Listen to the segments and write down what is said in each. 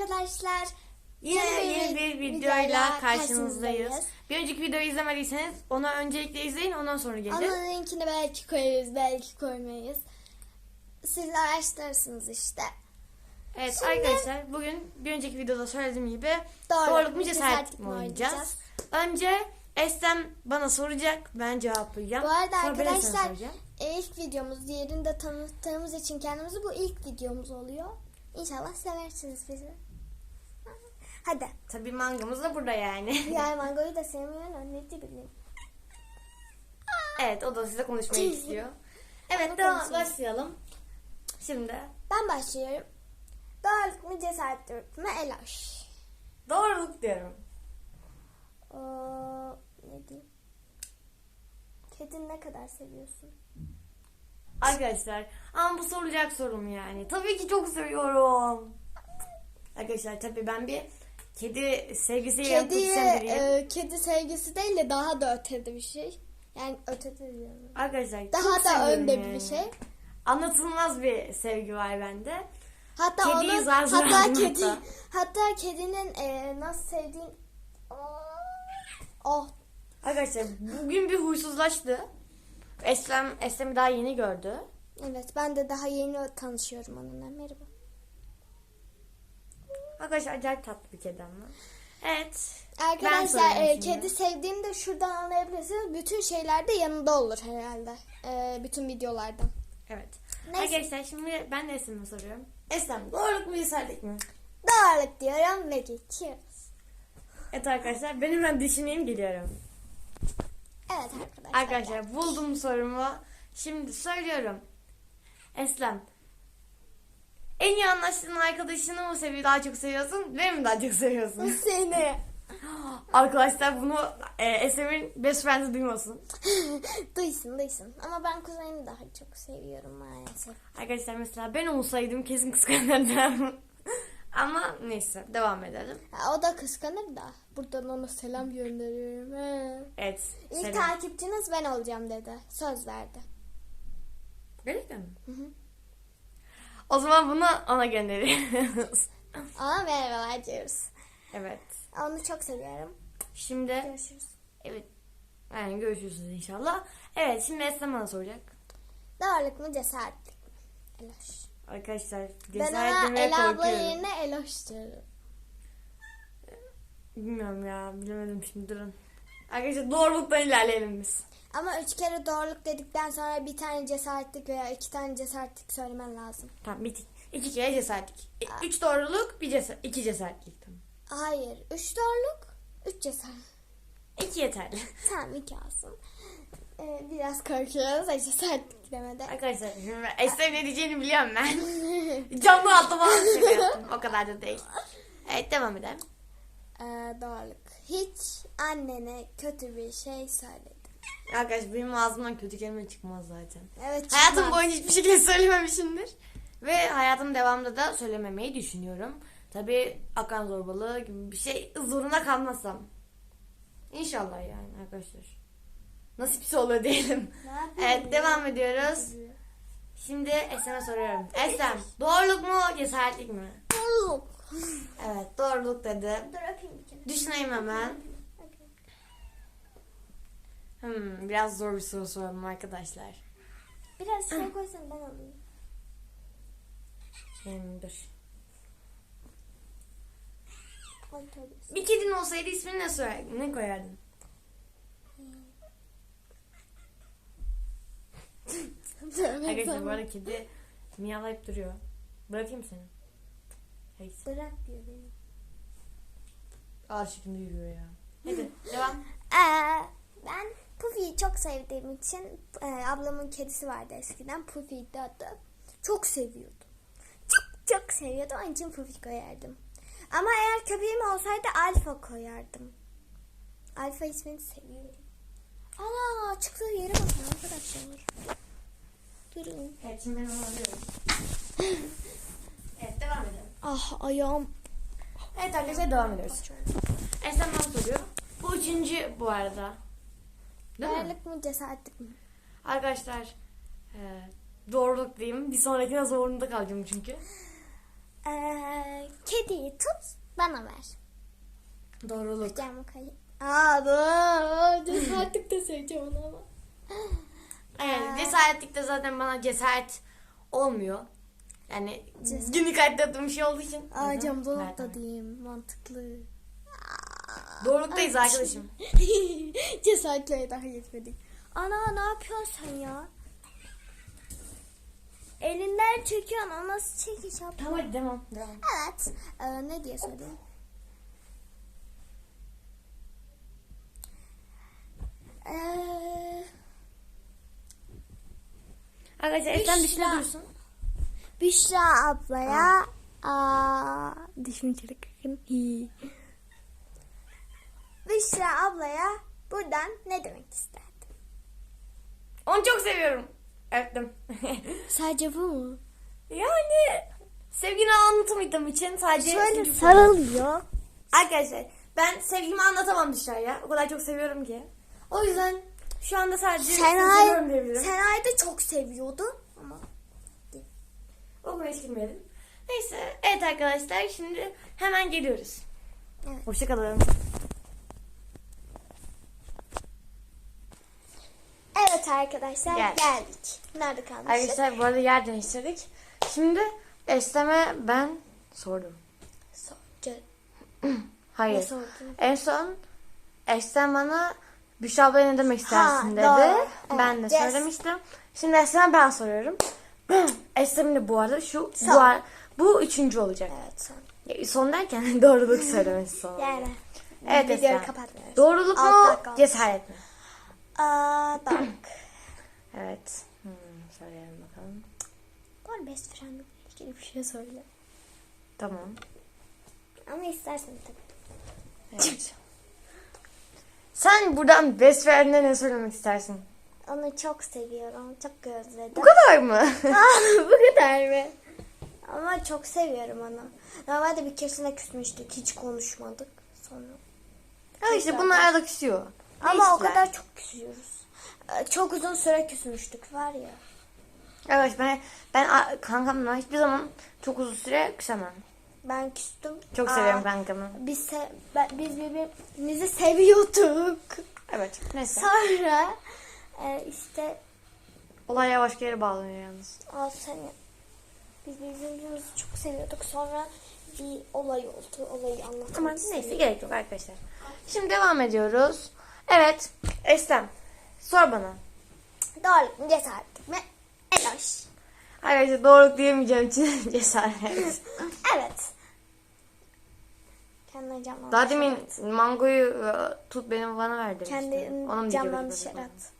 arkadaşlar. Yine yeni bir videoyla karşınızdayız. Bir önceki videoyu izlemediyseniz onu öncelikle izleyin ondan sonra gelin. Onun linkini belki koyarız, belki koymayız. Siz araştırırsınız işte. Evet Şimdi- arkadaşlar bugün bir önceki videoda söylediğim gibi Doğruluk mu, cesaretlik mi oynayacağız. Önce Eslem bana soracak ben cevaplayacağım. Bu arada Sonra ben arkadaşlar soracağım. e, ilk videomuz, diğerini de tanıttığımız için kendimizi bu ilk videomuz oluyor. İnşallah seversiniz bizi. Hadi. Tabii mangamız da burada yani. Yani mangoyu da sevmeyen ne bileyim. evet o da size konuşmayı istiyor. Evet devam başlayalım. Şimdi Ben başlıyorum. Doğruluk mu cesaretlik mi Eloş? doğruluk diyorum. Ee, ne diyeyim? Kedi ne kadar seviyorsun? Arkadaşlar ama bu sorulacak sorum yani. Tabii ki çok seviyorum. Arkadaşlar tabii ben bir kedi sevgisiyle Kedi, yapıp biriyim. e, kedi sevgisi değil de daha da ötede bir şey. Yani ötede diyorum. Arkadaşlar Daha çok da seviyorum önde yani. bir şey. Anlatılmaz bir sevgi var bende. Hatta Kediyi onun, zar zor hatta kedi, hatta. hatta kedinin e, nasıl sevdiğin oh Arkadaşlar bugün bir huysuzlaştı. Eslem, Eslem'i daha yeni gördü. evet ben de daha yeni tanışıyorum onunla merhaba. Arkadaşlar acayip tatlı bir kedi ama. Evet. Ben Arkadaşlar e, kedi sevdiğini de şuradan anlayabilirsiniz. Bütün şeylerde yanında olur herhalde. E, bütün videolardan. Evet. Neyse. Arkadaşlar şimdi ben de Eslem'e soruyorum. Eslem doğruluk mu cesaretlik mi? Doğruluk diyorum ve geçiyoruz. Evet arkadaşlar ben hemen düşüneyim geliyorum. Evet arkadaşlar. Arkadaşlar buldum sorumu. Şimdi söylüyorum. Eslem. En iyi anlaştığın arkadaşını mı seviyor, daha çok seviyorsun? Beni mi daha çok seviyorsun? Seni. Arkadaşlar bunu e, Eslem'in best friend'i duymasın. duysun duysun. Ama ben kuzenimi daha çok seviyorum maalesef. Arkadaşlar mesela ben olsaydım kesin kıskanırdım. Ama neyse devam edelim. Ya, o da kıskanır da. Buradan ona selam gönderiyorum. He. Evet. İlk selam. takipçiniz ben olacağım dedi. Söz verdi. Gerçekten mi? Hı hı. O zaman bunu ona gönderiyoruz. Ama merhabalar diyoruz. evet. Onu çok seviyorum. Şimdi Görüşürüz. evet. Yani görüşürüz inşallah. Evet şimdi Eslem bana soracak. Doğruluk mu cesaretlik mi? Eloş. Arkadaşlar Ben ona cesaretime Ela abla korkuyorum. yerine Eloş diyorum. Bilmiyorum ya bilemedim şimdi durun. Arkadaşlar doğruluktan ilerleyelim biz. Ama üç kere doğruluk dedikten sonra bir tane cesaretlik veya iki tane cesaretlik söylemen lazım. Tamam bitik. İki kere cesaretlik. E, Üç doğruluk bir cesaret. iki cesaretlik tamam. Hayır. Üç doğruluk, üç cesaret. İki yeterli. Tamam iki olsun. Ee, biraz korkuyoruz da cesaretlik demede. Arkadaşlar Eslem ne diyeceğini biliyorum ben. Canlı altıma şaka yaptım. O kadar da değil. Evet devam edelim. Ee, doğruluk. Hiç annene kötü bir şey söyledim. Arkadaşlar benim ağzımdan kötü kelime çıkmaz zaten. Evet Hayatım çıkmaz. boyunca hiçbir şekilde söylememişimdir. Ve hayatım devamında da söylememeyi düşünüyorum. Tabii akan zorbalığı gibi bir şey zorunda kalmazsam. İnşallah yani arkadaşlar. Nasipse olur diyelim. Evet devam ediyoruz. Şimdi Eslem'e soruyorum. Eslem doğruluk mu cesaretlik mi? Doğruluk. Evet doğruluk dedi. Dur öpeyim bir kere. Düşüneyim hemen. Hmm, biraz zor bir soru sordum arkadaşlar. Biraz şey koysan ben alayım. Hmm, dur. Ay tövbe. Bir kedin olsaydı ismini ne, soyardın, ne koyardın? Arkadaşlar bu arada kedi miyavlayıp duruyor. Bırakayım seni. Hayır. Bırak diyor beni. Ağır şeklinde yürüyor ya. Hadi devam. Ee, ben Puffy'yi çok sevdiğim için e, ablamın kedisi vardı eskiden. Puffy'ydi adı. Çok seviyordum. Çok çok seviyordum. Onun için Puffy koyardım. Ama eğer köpeğim olsaydı Alfa koyardım. Alfa ismini seviyorum. Ana çıktığı yere bakın arkadaşlar. Durun. Evet şimdi ben onu alıyorum. evet devam edelim. Ah ayağım. Evet arkadaşlar devam ediyoruz. Esen bana soruyor. Bu üçüncü bu arada. Değil mi? Mi cesaretlik mi? Arkadaşlar e, doğruluk diyeyim. Bir sonrakine zorunda kalacağım çünkü. Ee, kedi hediyeyi tut bana ver. Doğruluk. Kucağıma kayıp. Aa dur. Cesaretlik de söyleyeceğim onu ama. Evet, cesaretlikte zaten bana cesaret olmuyor. Yani günlük hayatta yaptığım bir şey olduğu için. Aa cam dolap Nereden? da diyeyim. Mantıklı. Doğruluktayız arkadaşım. Cesaretle daha yetmedik. Ana ne yapıyorsun sen ya? Elinden çekiyorsun. O nasıl çekiş yapıyor? Tamam hadi devam. devam. Evet. Ee, ne diye söyleyeyim? Ee, Arkadaşlar Eslem dışına dursun. Büşra ablaya aa, dişim çırıkın. Büşra ablaya buradan ne demek isterdim? Onu çok seviyorum. Öptüm. Sadece bu mu? yani sevgini anlatamadığım için sadece... Şöyle sarılıyor. Arkadaşlar ben sevgimi anlatamam dışarıya. O kadar çok seviyorum ki. O yüzden şu anda sadece seviyorum diyebilirim. Senay da çok seviyordu. Ama O hiç girmeyelim. Neyse evet arkadaşlar şimdi hemen geliyoruz. Evet. Hoşçakalın. Evet arkadaşlar Gel. geldik. Nerede kalmıştık? Arkadaşlar bu arada yer değiştirdik. Şimdi Eslem'e ben sordum. Sorca- Hayır. Ne sordun? En son Eslem bana Büşra abla ne demek istersin Ha, dedi. doğru. Ben de Evet, yes. söylemiştim. Şimdi Eslem'e ben soruyorum. Eslem'in de bu arada şu Son. bu, ar- bu üçüncü olacak. Evet son. Ya, Son derken doğruluk söylemesi son. Yani. Evet kapatmıyoruz. Doğruluk Alt mu cesaret mi? Aa bak. Evet. Hmm, söyleyelim bakalım. Arada best friend'le ilgili bir şey söyle. Tamam. Ama istersen tabii. Evet. Sen buradan best friend'e ne söylemek istersin? Onu çok seviyorum. Çok özledim. Bu kadar mı? Aa, bu kadar mı? Ama çok seviyorum onu. Normalde bir keresinde küsmüştük. Hiç konuşmadık. Sonra. Ha işte bunlar da küsüyor. Ama o kadar çok küsüyoruz. Çok uzun süre küsmüştük var ya. Evet ben ben a- kankamla hiçbir zaman çok uzun süre küsemem. Ben küstüm. Çok Aa, seviyorum kankamı. Biz, se- ben- biz birbirimizi seviyorduk. Evet. Neyse. Sonra e, işte Olay yavaş yere bağlanıyor yalnız. al seni. Biz birbirimizi çok seviyorduk. Sonra bir olay oldu. Olayı anlatmak Ama neyse gerek yok arkadaşlar. Şimdi devam ediyoruz. Evet. Eslem. Sor bana. Doğruluk mu cesaretlik mi? Eloş. Arkadaşlar doğruluk diyemeyeceğim için cesaret. Evet. Kendine canlandır. Daha demin mangoyu e, tut benim bana ver demiştin. Onu Kendi mu camdan diyecektim dışarı acaba? at.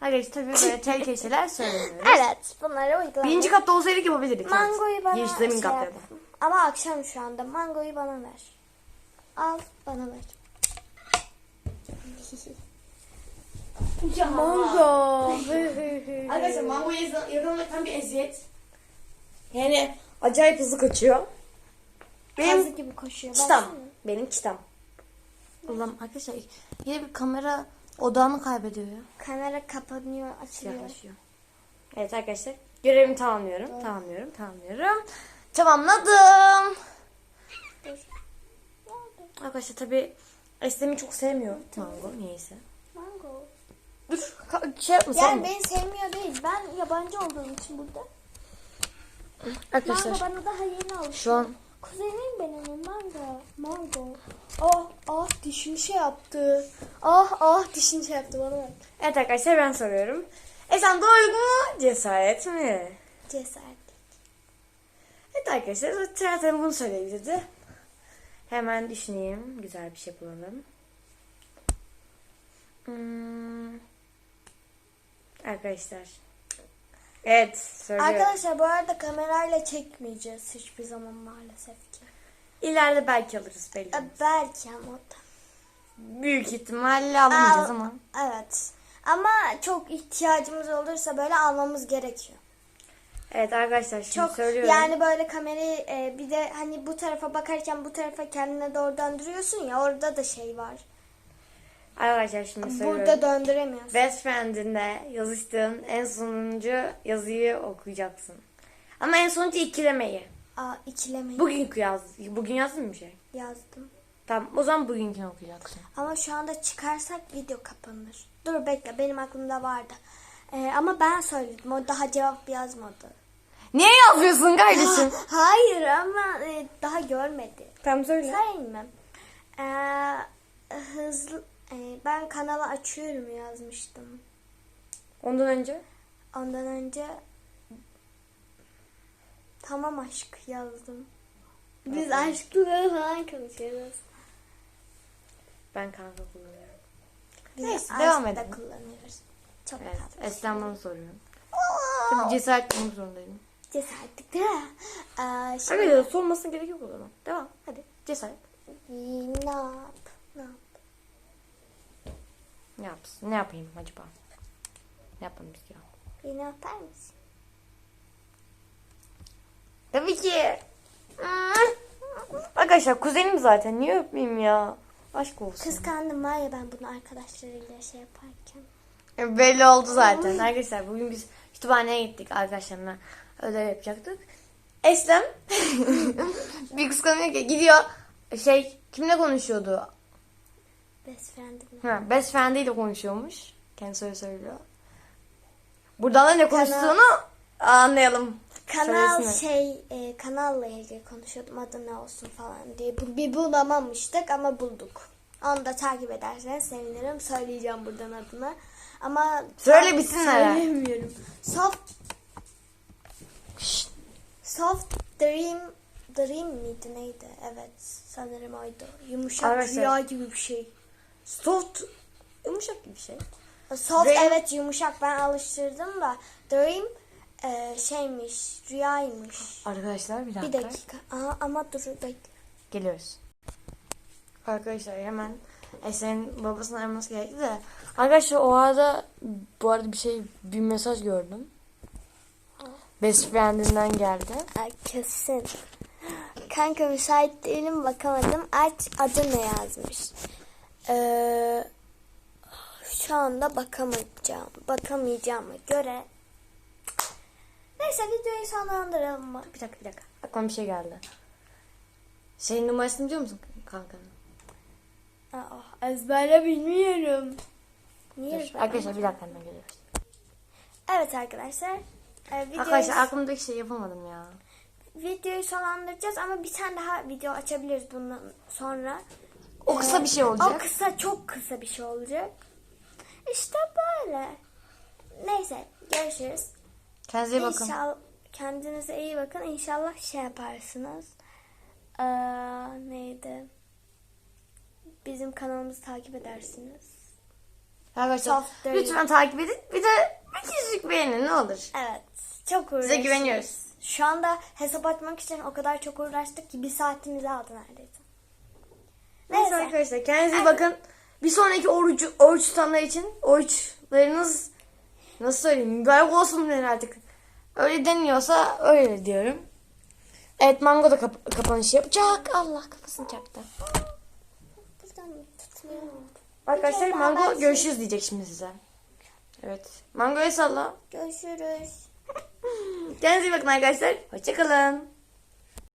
Arkadaşlar tabii böyle tehlikeli şeyler söylemiyoruz. Evet. Bunları uygulamak. Birinci katta olsaydık yapabilirdik. Mangoyu bana Yeşil zemin şey yap. Ama akşam şu anda. Mangoyu bana ver. Al bana ver. Mango. Arkadaşlar mango yakalamak tam bir eziyet. Yani acayip hızlı kaçıyor. Benim Benim gibi koşuyor. kitam. baksana. Benim kitam. Allah'ım arkadaşlar yine bir kamera odağını kaybediyor ya. Kamera kapanıyor, açılıyor. Yaklaşıyor. Evet arkadaşlar görevimi tamamlıyorum. Tamamlıyorum. Tamamlıyorum. Tamamladım. Dur. Arkadaşlar tabi Eslem'i çok sevmiyor mango niyeyse. Mango. Dur şey yapma Yani sen. beni sevmiyor değil. Ben yabancı olduğum için burada. Mango Arkadaşlar bana daha yeni alıştı. şu an Kuzenim benim mango. Mango. Ah ah dişini şey yaptı. Ah ah dişini şey yaptı bana bak. Evet arkadaşlar ben soruyorum. Esen doğruluk mu cesaret mi? Cesaret. Evet arkadaşlar zaten bunu söyleyebilirdi. Hemen düşüneyim. Güzel bir şey bulalım. Hmm. Arkadaşlar. Evet söylüyorum. Arkadaşlar bu arada kamerayla çekmeyeceğiz hiçbir zaman maalesef ki. İleride belki alırız belli. E, belki ama da. Büyük ihtimalle alamayacağız Aa, ama. Evet. Ama çok ihtiyacımız olursa böyle almamız gerekiyor. Evet arkadaşlar şimdi Çok söylüyorum. yani böyle kamerayı e, bir de hani bu tarafa bakarken bu tarafa kendine doğru döndürüyorsun ya orada da şey var. Arkadaşlar şimdi söylüyorum. Burada döndüremiyorsun. Best Friend'inde yazıştığın en sonuncu yazıyı okuyacaksın. Ama en sonuncu ikilemeyi. Aa, ikilemeyi Bugünkü yaz. Bugün yazdın mı bir şey? yazdım. Tamam o zaman bugünkünü okuyacaksın. Ama şu anda çıkarsak video kapanır. Dur bekle benim aklımda vardı. Ee, ama ben söyledim. O daha cevap yazmadı. Niye yazmıyorsun kardeşim? Hayır ama e, daha görmedi. tamam söyle. Söyleyeyim mi? Ee, ben kanalı açıyorum yazmıştım. Ondan önce? Ondan önce tamam aşk yazdım. Biz aşklı falan konuşuyoruz. Ben kanka kullanıyorum. Biz Neyse, devam edelim. kullanıyoruz. Çok Evet. tatlı. Eslem bana soruyorum. Tabii cesaret bulmak zorundayım. Cesaretlik değil mi? Ee, şimdi Arkadaşlar sormasına gerek yok o zaman. Devam. Hadi. Cesaret. ne yap? Ne yap? Ne yapsın? Ne yapayım acaba? Ne yapalım biz ya? Beni yapar mısın? Tabii ki. Arkadaşlar kuzenim zaten. Niye öpmeyeyim ya? Aşk olsun. Kıskandım var ya ben bunu arkadaşlarıyla şey yaparken. E, Belli oldu zaten. Arkadaşlar bugün biz kütüphaneye gittik arkadaşlarımla. Ödev yapacaktık. Eslem bir kıskanıyor ki gidiyor şey kimle konuşuyordu? Best friend'imle. Ha, best friendiyle konuşuyormuş. Kendisi öyle söylüyor. Buradan da ne konuştuğunu anlayalım. Kanal Söylesinler. şey e, kanalla ilgili konuşuyordum adı ne olsun falan diye. Bu- Bir bulamamıştık ama bulduk. Onu da takip ederseniz sevinirim. Söyleyeceğim buradan adını. Ama Söyle bitsinler ha. Söylemiyorum. Soft Şşt. Soft Dream Dream miydi neydi? Evet sanırım oydu. Yumuşak Arkadaşlar- rüya gibi bir şey. Soft yumuşak bir şey. Soft Dream- evet yumuşak ben alıştırdım da Dream e, şeymiş rüyaymış. Arkadaşlar bir dakika. Bir dakika. Aa, ama dur bekle. Geliyoruz. Arkadaşlar hemen Esen'in babasını araması gerekti de. Arkadaşlar o arada bu arada bir şey bir mesaj gördüm. Best friend'inden geldi. Ay, kesin. Kanka müsait değilim bakamadım. Aç adı ne yazmış. Ee, şu anda bakamayacağım. Bakamayacağıma göre. Neyse videoyu sonlandıralım mı? Bir dakika bir dakika. Aklıma bir şey geldi. Senin numarasını biliyor musun kankanın? Aa, ezberle bilmiyorum. Niye? Dur, Arkadaşlar bir dakika hemen geliyoruz. Evet arkadaşlar. Ee, videoyu, Arkadaşlar aklımdaki şey yapamadım ya. videoyu sonlandıracağız ama bir tane daha video açabiliriz bundan sonra. O kısa bir şey olacak. O kısa çok kısa bir şey olacak. İşte böyle. Neyse görüşürüz. Kendinize iyi bakın. İnşallah kendinize iyi bakın. İnşallah şey yaparsınız. Ee, neydi? Bizim kanalımızı takip edersiniz. Dirty. lütfen takip edin. Bir de bir küçücük beğenin ne olur. Evet. Çok uğraştık. Size güveniyoruz. Şu anda hesap açmak için o kadar çok uğraştık ki bir saatimizi aldı neredeyse. Neyse Neyse. arkadaşlar kendinize iyi bakın. Bir sonraki orucu, oruç tutanlar için oruçlarınız nasıl söyleyeyim mübarek olsun denir artık. Öyle deniyorsa öyle diyorum. Evet Mango da kap- kapanış yapacak. Allah kafasını çarptı. Buradan tutmayalım. Arkadaşlar daha Mango ben görüşürüz diyecek şimdi size. Evet. Mango'ya salla. Görüşürüz. Kendinize iyi bakın arkadaşlar. Hoşçakalın.